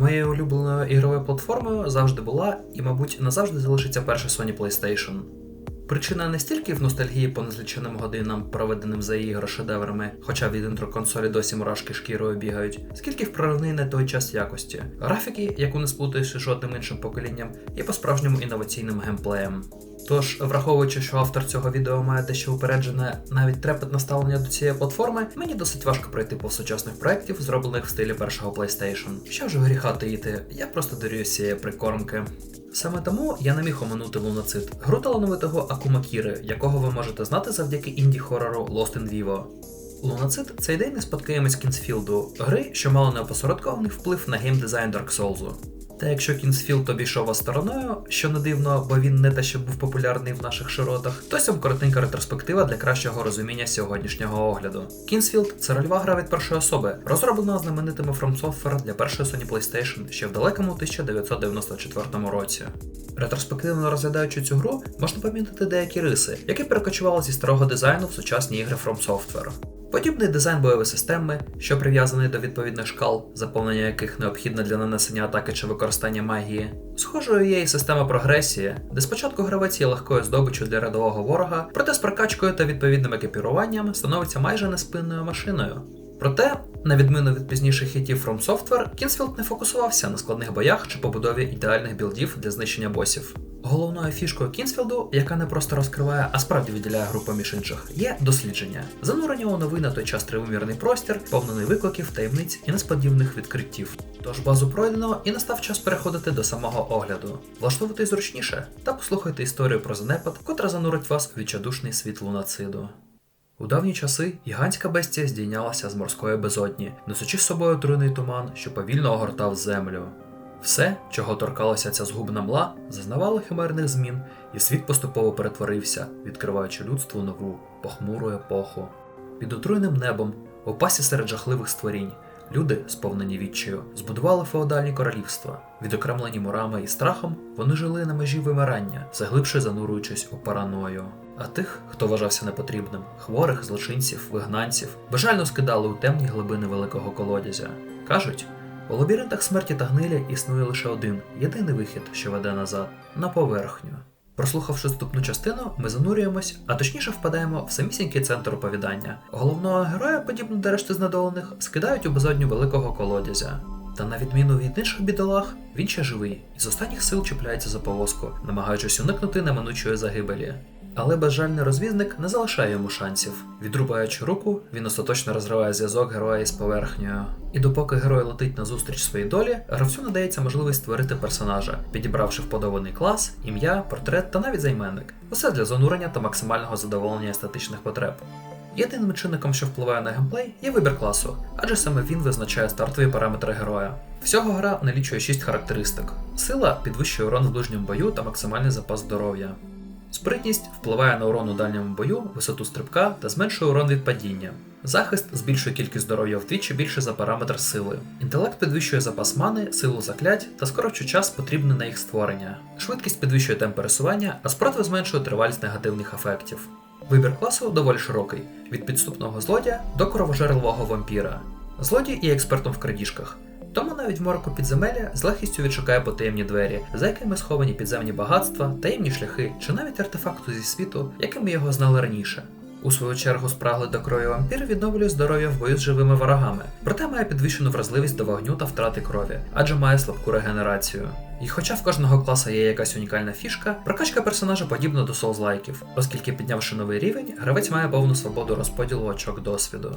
Моєю улюбленою ігровою платформою завжди була і, мабуть, назавжди залишиться перша Sony PlayStation. Причина не стільки в ностальгії по незліченим годинам, проведеним за її грошедеврами, хоча від інтро консолі досі мурашки шкірою бігають, скільки в проривний на той час якості. Графіки, яку не сплутаєш жодним іншим поколінням, і по-справжньому інноваційним геймплеєм. Тож, враховуючи, що автор цього відео має дещо упереджене навіть трепетне ставлення до цієї платформи, мені досить важко пройти повз сучасних проєктів, зроблених в стилі першого PlayStation. Що ж гріха таїти, я просто дарюю цієї прикормки. Саме тому я не міг оминути лунацит, гру талановитого Акума Кіри, якого ви можете знати завдяки інді-хорору Lost in Vivo. Лунацит це ідейний спадкоємець Кінсфілду, гри, що мала неопосередкований вплив на геймдизайн Dark Souls. Та якщо Кінсфілд обійшов стороною, що не дивно, бо він не те, що був популярний в наших широтах, то сьом коротенька ретроспектива для кращого розуміння сьогоднішнього огляду. Кінсфілд це рольова гра від першої особи, розроблена знаменитими From Software для першої Sony PlayStation ще в далекому 1994 році. Ретроспективно розглядаючи цю гру, можна помітити деякі риси, які перекочували зі старого дизайну в сучасні ігри From Software. Подібний дизайн бойової системи, що прив'язаний до відповідних шкал, заповнення яких необхідне для нанесення атаки чи використання магії. Схожою є і система прогресії, де спочатку гравець є легкою здобиччю для рядового ворога, проте з прокачкою та відповідним екіпіруванням становиться майже неспинною машиною. Проте, на відміну від пізніших хітів From Software, Кінсфілд не фокусувався на складних боях чи побудові ідеальних білдів для знищення босів. Головною фішкою Кінсфілду, яка не просто розкриває, а справді виділяє групу між інших, є дослідження, занурення у новий на той час тривимірний простір, повнений викликів, таємниць і несподіваних відкриттів. Тож базу пройдено і настав час переходити до самого огляду. Влаштовуйтесь зручніше та послухайте історію про занепад, котра занурить вас у відчайдушний світ лунациду. У давні часи гігантська бестія здійнялася з морської безодні, несучи з собою труний туман, що повільно огортав землю. Все, чого торкалася ця згубна мла, зазнавало химерних змін, і світ поступово перетворився, відкриваючи людству нову, похмуру епоху. Під отруєним небом, у пасі серед жахливих створінь, люди, сповнені відчаю, збудували феодальні королівства. Відокремлені мурами і страхом, вони жили на межі вимирання, все глибше занурюючись у параною. А тих, хто вважався непотрібним, хворих, злочинців, вигнанців, бажально скидали у темні глибини великого колодязя. Кажуть, у лабіринтах смерті та гнилі існує лише один єдиний вихід, що веде назад на поверхню. Прослухавши вступну частину, ми занурюємось, а точніше впадаємо в самісінький центр оповідання. Головного героя, подібно до решти знедолених, скидають у безодню великого колодязя. Та на відміну від інших бідолах, він ще живий і з останніх сил чіпляється за повозку, намагаючись уникнути неминучої загибелі. Але безжальний розвізник не залишає йому шансів. Відрубаючи руку, він остаточно розриває зв'язок героя із поверхнею. І допоки герой летить назустріч своїй долі, гравцю надається можливість створити персонажа, підібравши вподобаний клас, ім'я, портрет та навіть займенник. Усе для занурення та максимального задоволення естетичних потреб. Єдиним чинником, що впливає на геймплей, є вибір класу, адже саме він визначає стартові параметри героя. Всього гра налічує 6 характеристик: сила підвищує урон в ближньому бою та максимальний запас здоров'я. Спритність впливає на урон у дальньому бою, висоту стрибка та зменшує урон від падіння. Захист збільшує кількість здоров'я вдвічі більше за параметр сили. Інтелект підвищує запас мани, силу заклять та скорочує час, потрібний на їх створення. Швидкість підвищує темп пересування, а спротив зменшує тривалість негативних ефектів. Вибір класу доволі широкий: від підступного злодія до кровожерливого вампіра. Злодій є експертом в крадіжках. Тому навіть в мороку підземелля з легкістю відшукає потаємні двері, за якими сховані підземні багатства, таємні шляхи чи навіть артефакту зі світу, яким ми його знали раніше. У свою чергу спраглий до крові вампір відновлює здоров'я в бою з живими ворогами, проте має підвищену вразливість до вогню та втрати крові, адже має слабку регенерацію. І хоча в кожного класа є якась унікальна фішка, прокачка персонажа подібна до соузлайків, оскільки піднявши новий рівень, гравець має повну свободу розподілу очок досвіду.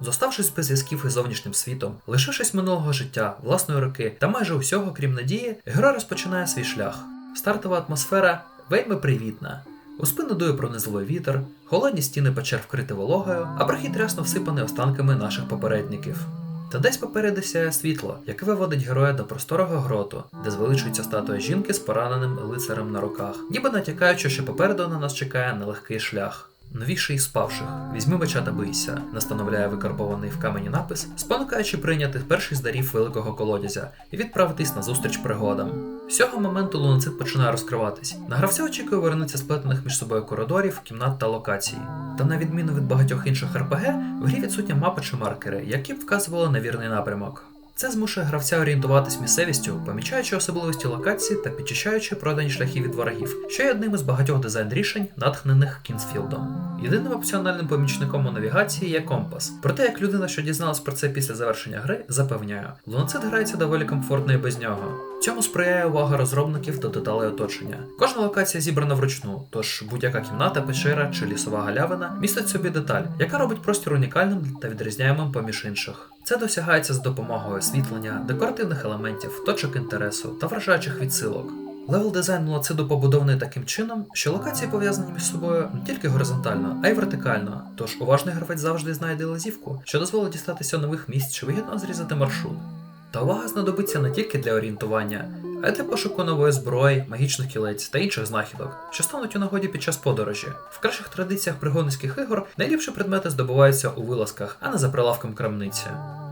Зоставшись без зв'язків із зовнішнім світом, лишившись минулого життя, власної руки та майже усього, крім надії, герой розпочинає свій шлях. Стартова атмосфера вельми привітна. У спину дує пронизливий вітер, холодні стіни печер вкриті вологою, а прохід рясно всипаний останками наших попередників. Та десь попереду сяє світло, яке виводить героя до просторого гроту, де звеличується статуя жінки з пораненим лицарем на руках, ніби натякаючи, що попереду на нас чекає нелегкий шлях. Новіший із спавших, візьми меча та бийся, настановляє викарбований в камені напис, спонукаючи прийняти перший з дарів великого колодязя і відправитись на зустріч пригодам. З цього моменту луноцит починає розкриватись. На гравця очікує вернуться сплетених між собою коридорів, кімнат та локацій. Та на відміну від багатьох інших РПГ, в грі відсутня мапа чи маркери, які б вказували на вірний напрямок. Це змушує гравця орієнтуватись місцевістю, помічаючи особливості локації та підчищаючи продані шляхи від ворогів, що є одним із багатьох дизайн рішень, натхнених Кінсфілдом. Єдиним опціональним помічником у навігації є компас. Проте, як людина, що дізналась про це після завершення гри, запевняю, луноцит грається доволі комфортно і без нього. Цьому сприяє увага розробників до деталей оточення. Кожна локація зібрана вручну, тож будь-яка кімната, печера чи лісова галявина містить собі деталь, яка робить простір унікальним та відрізняємим поміж інших. Це досягається з допомогою освітлення, декоративних елементів, точок інтересу та вражаючих відсилок. Левел дизайн лациду побудований таким чином, що локації пов'язані між собою не тільки горизонтально, а й вертикально. Тож уважний гравець завжди знайде лазівку, що дозволить дістатися нових місць чи вигідно зрізати маршрут. Та увага знадобиться не тільки для орієнтування, а й для пошуку нової зброї, магічних кілець та інших знахідок, що стануть у нагоді під час подорожі. В кращих традиціях пригодницьких ігор найліпші предмети здобуваються у вилазках, а не за прилавком крамниці.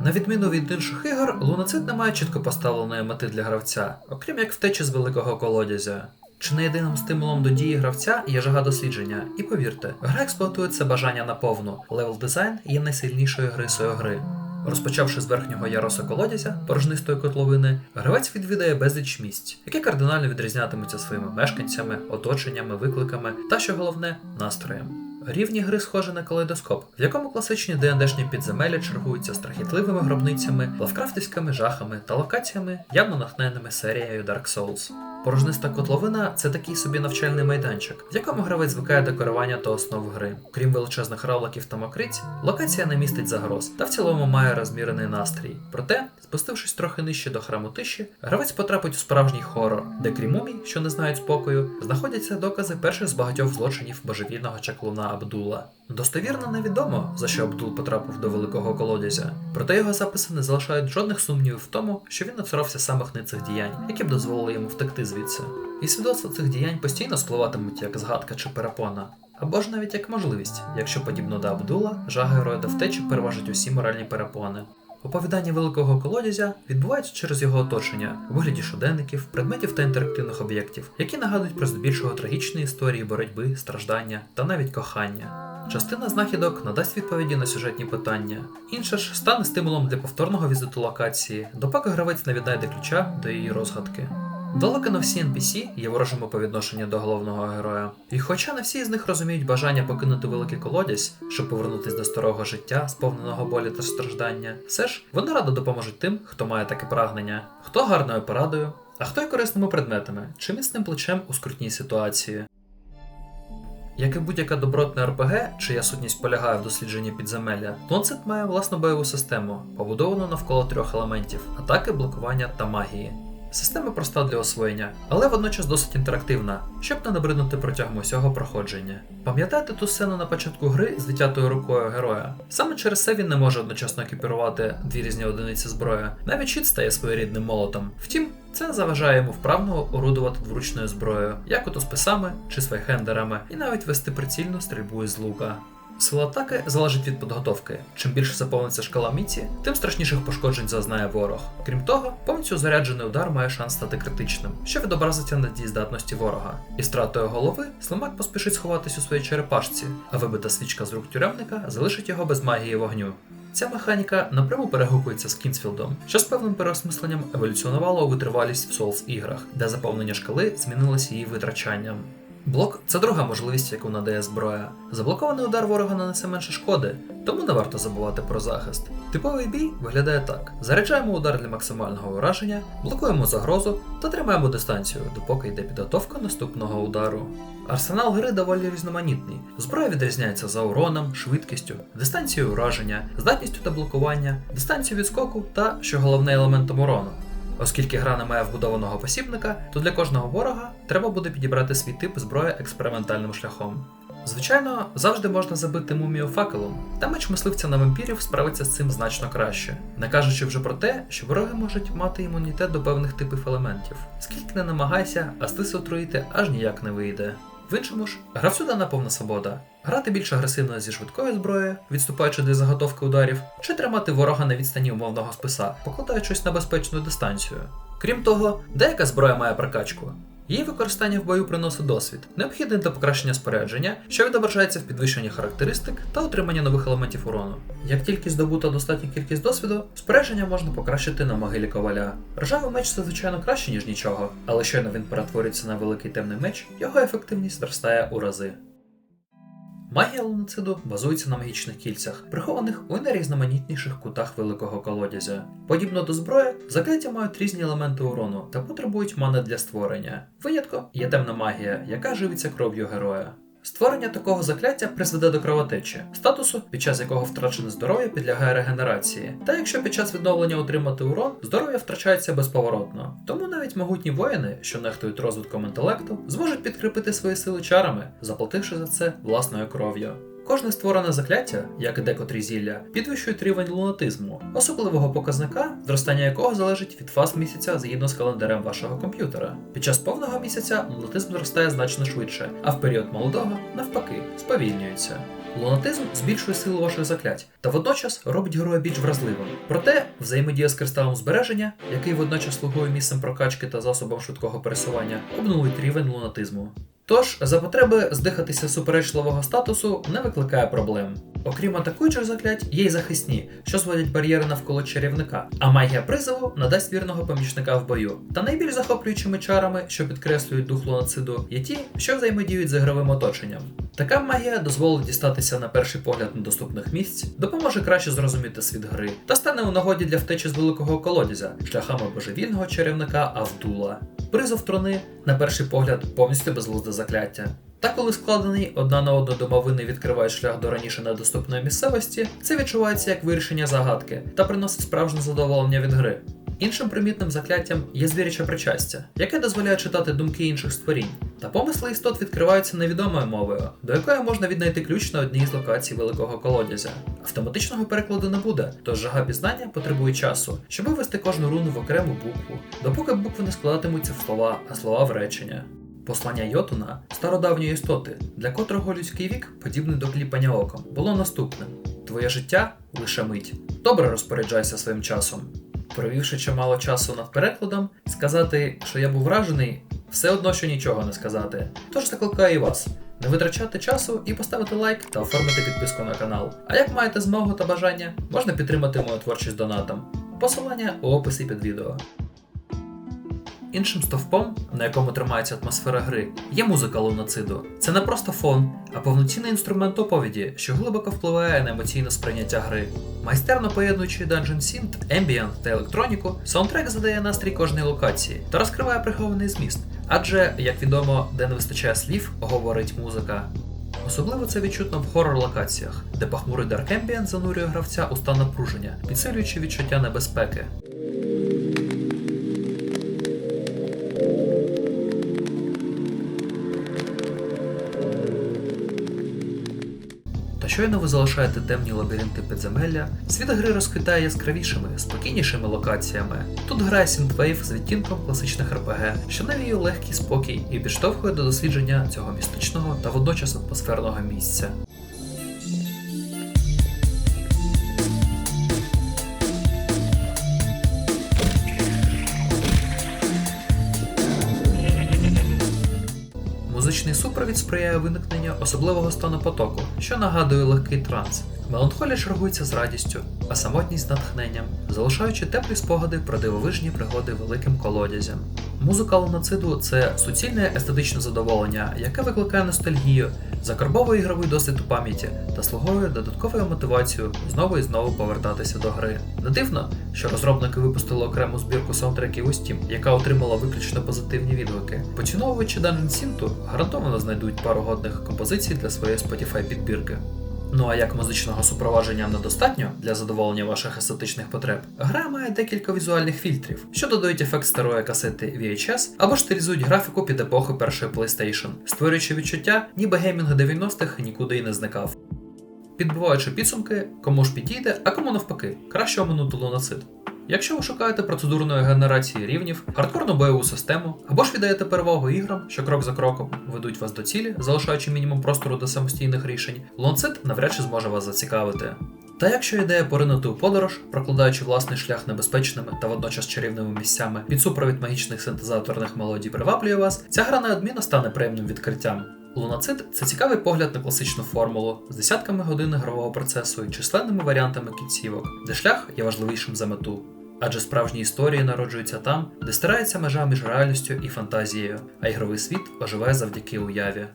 На відміну від інших ігор, луноцит не має чітко поставленої мети для гравця, окрім як втечі з великого колодязя. Чи не єдиним стимулом до дії гравця є жага дослідження, і повірте, гра експлуатує це бажання наповну. Левел дизайн є найсильнішою грисою гри. Розпочавши з верхнього яруса колодязя, порожнистої котловини, гравець відвідає безліч місць, які кардинально відрізнятимуться своїми мешканцями, оточеннями, викликами та, що головне, настроєм. Рівні гри схожі на калейдоскоп, в якому класичні ДНДшні підземелля чергуються страхітливими гробницями, лавкрафтівськими жахами та локаціями, явно натхненими серією Dark Souls. Порожниста котловина це такий собі навчальний майданчик, в якому гравець звикає до керування та основ гри. Крім величезних равликів та мокриць, локація не містить загроз та в цілому має розмірений настрій. Проте, спустившись трохи нижче до храму тиші, гравець потрапить у справжній хорор, де крім мумій, що не знають спокою, знаходяться докази перших з багатьох злочинів божевільного чаклуна Абдула. Достовірно невідомо, за що Абдул потрапив до великого колодязя, проте його записи не залишають жодних сумнівів в тому, що він нацурався самих ницих діянь, які б дозволили йому втекти звідси. І свідоцтва цих діянь постійно спливатимуть як згадка чи перепона. Або ж навіть як можливість, якщо подібно до Абдула, жага героя до втечі переважить усі моральні перепони. Оповідання великого колодязя відбуваються через його оточення, у вигляді щоденників, предметів та інтерактивних об'єктів, які нагадують про здебільшого трагічні історії боротьби, страждання та навіть кохання. Частина знахідок надасть відповіді на сюжетні питання, інша ж стане стимулом для повторного візиту локації, допоки гравець не віднайде ключа до її розгадки. Далеко не всі NPC є ворожими по відношенню до головного героя. І хоча не всі з них розуміють бажання покинути великий колодязь, щоб повернутися до старого життя, сповненого болі та страждання, все ж вони радо допоможуть тим, хто має таке прагнення, хто гарною порадою, а хто й корисними предметами чи міцним плечем у скрутній ситуації. Як і будь-яка добротна РПГ, чия сутність полягає в дослідженні підземелля, Тонсет має власну бойову систему, побудовану навколо трьох елементів атаки, блокування та магії. Система проста для освоєння, але водночас досить інтерактивна, щоб не набриднути протягом усього проходження. Пам'ятаєте ту сцену на початку гри з дитятою рукою героя? Саме через це він не може одночасно екіпірувати дві різні одиниці зброї. Навіть щит стає своєрідним молотом. Втім, це заважає йому вправно орудувати двуручною зброєю, як ото списами чи свайхендерами, і навіть вести прицільну стрільбу із лука. Сила атаки залежить від підготовки. Чим більше заповниться шкала міці, тим страшніших пошкоджень зазнає ворог. Крім того, повністю заряджений удар має шанс стати критичним, що відобразиться на дієздатності ворога. І стратою голови слимак поспішить сховатись у своїй черепашці, а вибита свічка з рук тюремника залишить його без магії вогню. Ця механіка напряму перегукується з Кінсфілдом, що з певним переосмисленням еволюціонувало у витривалість в Souls іграх, де заповнення шкали змінилося її витрачанням. Блок це друга можливість, яку надає зброя. Заблокований удар ворога нанесе менше шкоди, тому не варто забувати про захист. Типовий бій виглядає так: заряджаємо удар для максимального ураження, блокуємо загрозу та тримаємо дистанцію, допоки йде підготовка наступного удару. Арсенал гри доволі різноманітний. Зброя відрізняється за уроном, швидкістю, дистанцією ураження, здатністю та блокування, дистанцією відскоку та, що головне, елементом урону. Оскільки гра не має вбудованого посібника, то для кожного ворога треба буде підібрати свій тип зброї експериментальним шляхом. Звичайно, завжди можна забити мумію факелом, та меч мисливця на вампірів справиться з цим значно краще, не кажучи вже про те, що вороги можуть мати імунітет до певних типів елементів. Скільки не намагайся, а стис отруїти аж ніяк не вийде. В іншому ж, гравцю дана повна свобода. Грати більш агресивно зі швидкою зброєю, відступаючи для заготовки ударів, чи тримати ворога на відстані умовного списа, покладаючись на безпечну дистанцію. Крім того, деяка зброя має прокачку. Її використання в бою приносить досвід, необхідний для покращення спорядження, що відображається в підвищенні характеристик та отриманні нових елементів урону. Як тільки здобута достатня кількість досвіду, спорядження можна покращити на могилі коваля. Ржавий меч це звичайно краще, ніж нічого, але щойно він перетворюється на великий темний меч, його ефективність зростає у рази. Магія луноциду базується на магічних кільцях, прихованих у найрізноманітніших кутах великого колодязя. Подібно до зброї, закляття мають різні елементи урону та потребують мани для створення. Винятком є темна магія, яка живиться кров'ю героя. Створення такого закляття призведе до кровотечі, статусу, під час якого втрачене здоров'я підлягає регенерації. Та якщо під час відновлення отримати урон, здоров'я втрачається безповоротно. Тому навіть могутні воїни, що нехтують розвитком інтелекту, зможуть підкріпити свої сили чарами, заплативши за це власною кров'ю. Кожне створене закляття, як і декотрі зілля, підвищують рівень лунатизму, особливого показника, зростання якого залежить від фаз місяця згідно з календарем вашого комп'ютера. Під час повного місяця лунатизм зростає значно швидше, а в період молодого, навпаки, сповільнюється. Лунатизм збільшує силу ваших заклять та водночас робить героя більш вразливим. Проте взаємодія з кристалом збереження, який водночас слугує місцем прокачки та засобом швидкого пересування, обнулить рівень лунатизму. Тож, за потреби здихатися суперечливого статусу не викликає проблем. Окрім атакуючих заклять, є й захисні, що зводять бар'єри навколо чарівника, а магія призову надасть вірного помічника в бою. Та найбільш захоплюючими чарами, що підкреслюють дух луноциду, є ті, що взаємодіють з ігровим оточенням. Така магія дозволить дістатися на перший погляд недоступних місць, допоможе краще зрозуміти світ гри та стане у нагоді для втечі з великого колодязя шляхами божевільного чарівника Авдула. Призов трони, на перший погляд, повністю безглузде закляття. Та коли складений одна на одну домовини відкривають шлях до раніше недоступної місцевості, це відчувається як вирішення загадки та приносить справжнє задоволення від гри. Іншим примітним закляттям є звіряче причастя, яке дозволяє читати думки інших створінь. Та помисли істот відкриваються невідомою мовою, до якої можна віднайти ключ на одній з локацій великого колодязя. Автоматичного перекладу не буде, тож жага пізнання потребує часу, щоб вивести кожну руну в окрему букву, допоки букви не складатимуться в слова, а слова в речення. Послання Йотуна, стародавньої істоти, для котрого людський вік, подібний до кліпання оком, було наступним: Твоє життя лише мить. Добре розпоряджайся своїм часом. Провівши чимало часу над перекладом, сказати, що я був вражений, все одно що нічого не сказати. Тож закликаю і вас не витрачати часу і поставити лайк та оформити підписку на канал. А як маєте змогу та бажання, можна підтримати мою творчість донатом. Посилання у описі під відео. Іншим стовпом, на якому тримається атмосфера гри, є музика луноциду. Це не просто фон, а повноцінний інструмент оповіді, що глибоко впливає на емоційне сприйняття гри. Майстерно поєднуючи Dungeon Synth, Ambient та електроніку, саундтрек задає настрій кожної локації та розкриває прихований зміст. Адже, як відомо, де не вистачає слів, говорить музика. Особливо це відчутно в хоррор-локаціях, де похмурий Dark Ambient занурює гравця у стан напруження, підсилюючи відчуття небезпеки. Щойно ви залишаєте темні лабіринти підземелля, світ гри розквітає яскравішими, спокійнішими локаціями. Тут грає Synthwave з відтінком класичних РПГ, що навіює легкий спокій і підштовхує до дослідження цього містичного та водночас атмосферного місця. Музичний супровід сприяє виникненню особливого стану потоку, що нагадує легкий транс. Меланхолія чергується з радістю, а самотність з натхненням, залишаючи теплі спогади про дивовижні пригоди великим колодязям. Музика ланоциду це суцільне естетичне задоволення, яке викликає ностальгію, закарбовує ігровий досвід у пам'яті та слугує додатковою мотивацією знову і знову повертатися до гри. Не дивно, що розробники випустили окрему збірку саундтреків у Steam, яка отримала виключно позитивні відгуки. Поціновувачі Dungeon Сінту гарантовано знайдуть пару годних композицій для своєї Spotify підбірки. Ну а як музичного супровадження недостатньо для задоволення ваших естетичних потреб, гра має декілька візуальних фільтрів, що додають ефект старої касети VHS або штилізують графіку під епоху першої PlayStation, створюючи відчуття, ніби геймінг 90-х нікуди й не зникав. Підбиваючи підсумки, кому ж підійде, а кому навпаки, краще оминути луноцид. Якщо ви шукаєте процедурної генерації рівнів, хардкорну бойову систему, або ж віддаєте перевагу іграм, що крок за кроком ведуть вас до цілі, залишаючи мінімум простору до самостійних рішень, лонцит навряд чи зможе вас зацікавити. Та якщо ідея поринути у подорож, прокладаючи власний шлях небезпечними та водночас чарівними місцями під супровід магічних синтезаторних мелодій приваблює вас, ця гра неодмінно стане приємним відкриттям. Лунацид це цікавий погляд на класичну формулу з десятками годин ігрового процесу і численними варіантами кінцівок, де шлях є важливішим за мету. Адже справжні історії народжуються там, де стирається межа між реальністю і фантазією, а ігровий світ оживає завдяки уяві.